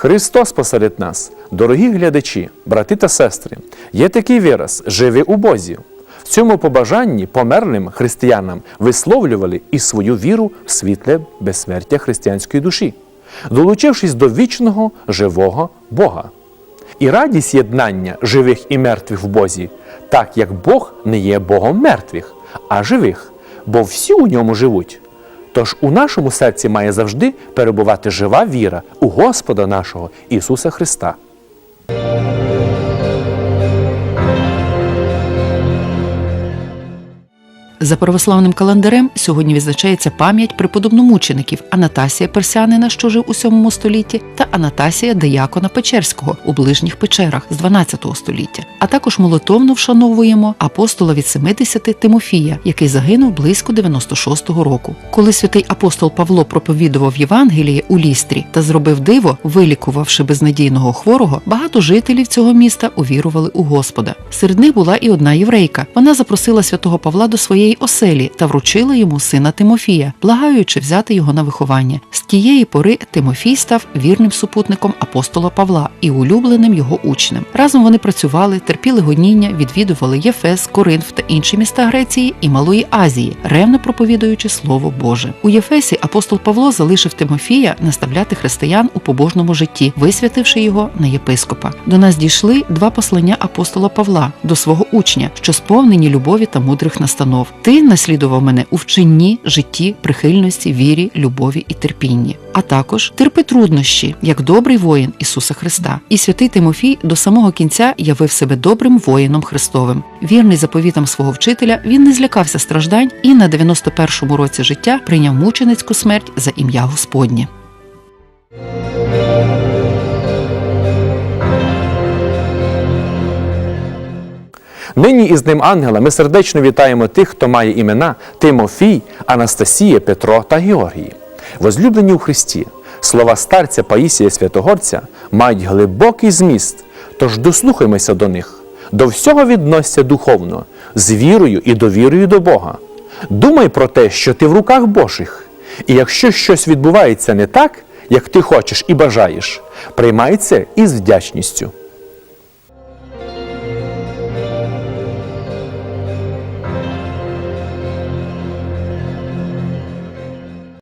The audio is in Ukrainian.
Христос посеред нас, дорогі глядачі, брати та сестри, є такий вираз живи у Бозі. В цьому побажанні померлим християнам висловлювали і свою віру в світле безсмертя християнської душі, долучившись до вічного живого Бога. І радість єднання живих і мертвих в Бозі, так як Бог не є Богом мертвих, а живих, бо всі у ньому живуть. Тож у нашому серці має завжди перебувати жива віра у Господа нашого Ісуса Христа. За православним календарем сьогодні відзначається пам'ять преподобномучеників Анатасія Персянина, що жив у 7 столітті, та Анатасія Деякона Печерського у ближніх печерах з 12 століття. А також молитовно вшановуємо апостола від 70 Тимофія, який загинув близько 96-го року. Коли святий апостол Павло проповідував Євангеліє у лістрі та зробив диво, вилікувавши безнадійного хворого, багато жителів цього міста увірували у Господа. Серед них була і одна єврейка. Вона запросила святого Павла до своєї оселі та вручила йому сина Тимофія, благаючи взяти його на виховання. З тієї пори Тимофій став вірним супутником апостола Павла і улюбленим його учнем. Разом вони працювали, терпіли гоніння, відвідували Єфес, Коринф та інші міста Греції і Малої Азії, ревно проповідуючи Слово Боже. У Єфесі апостол Павло залишив Тимофія наставляти християн у побожному житті, висвятивши його на єпископа. До нас дійшли два послання апостола Павла до свого учня, що сповнені любові та мудрих настанов. Ти наслідував мене у вченні, житті, прихильності, вірі, любові і терпінні. А також терпи труднощі, як добрий воїн Ісуса Христа. І святий Тимофій до самого кінця явив себе добрим воїном Христовим. Вірний заповітам свого вчителя, він не злякався страждань і на 91-му році життя прийняв мученицьку смерть за ім'я Господнє. Нині із ним ангела ми сердечно вітаємо тих, хто має імена Тимофій, Анастасія, Петро та Георгій. Возлюблені у Христі, слова старця Паїсія Святогорця мають глибокий зміст, тож дослухаймося до них. До всього відносься духовно, з вірою і довірою до Бога. Думай про те, що ти в руках Божих, і якщо щось відбувається не так, як ти хочеш і бажаєш, приймай це із вдячністю.